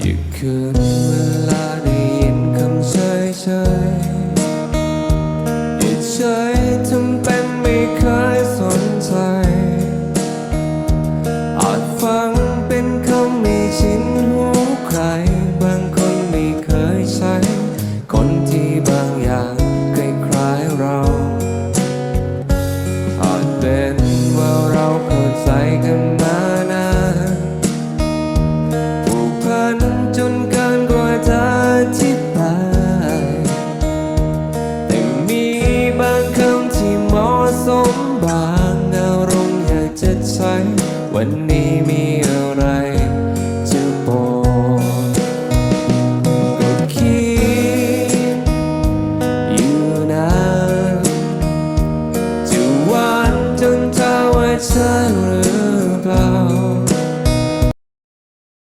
อยู่คืนเวลาได้ยินคำเฉยเฉยอย่าเฉยทำเป็นไม่เคยสนใจอาจฟังเป็นคำไม่ชินหูใครบางคน ใส วันนี้มีอะไรจะบอกก็คิดอยู่นานจะวานจนเธอไว้ฉันหรือ